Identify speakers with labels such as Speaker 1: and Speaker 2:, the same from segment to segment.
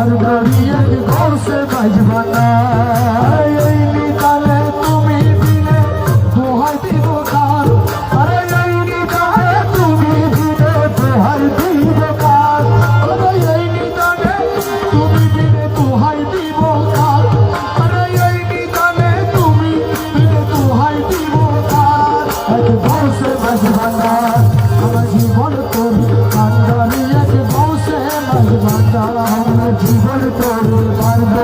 Speaker 1: আর ভাবি এক ঘর সে বাজবানা I'm not Thank you.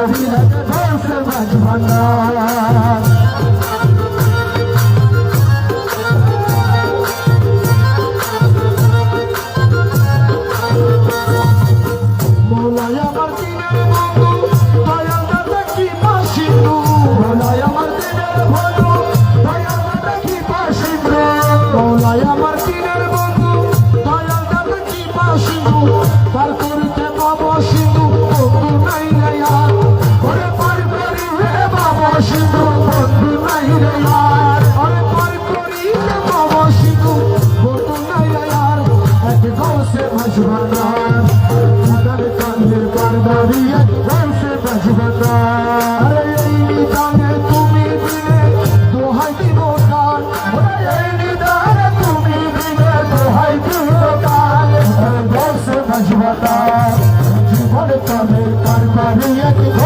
Speaker 1: Я ніяких.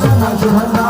Speaker 1: 怎么去判断？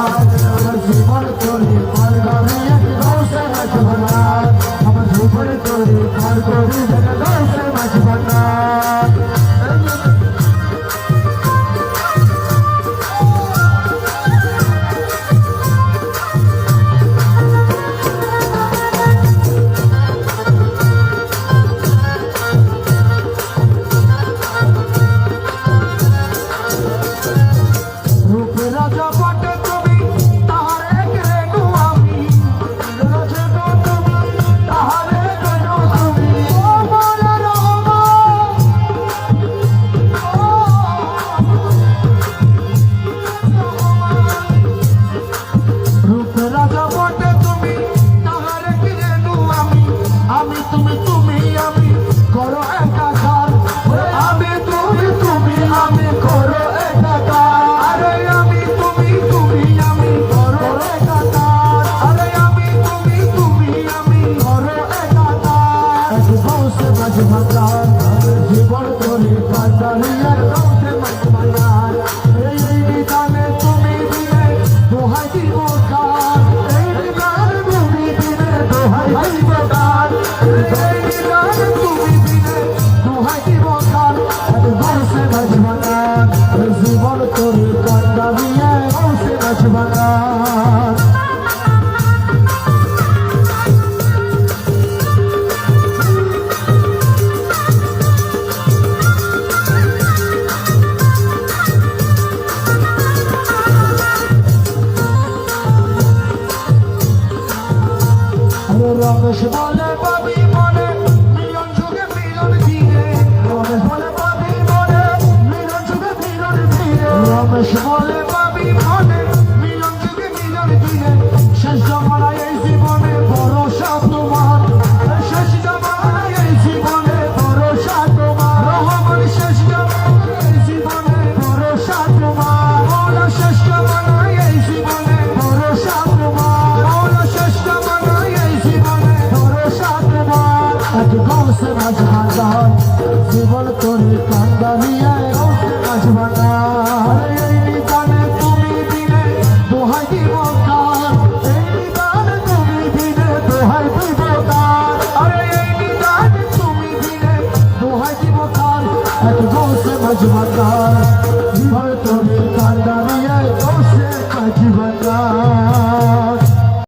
Speaker 1: Ramesh বলে মাঝ ভান্ডার জীবন তোরে গৌসে মাঝ ভান্ডার এই নিদানে তুমি দিলে, দোহাই দিব কার এই নিদানে তুমি দিলে, দোহাই দিব কার আরে এই নিদানে তুমি দিলে, দোহাই দিব কার এক গৌসে মাঝ কান্দালিয়া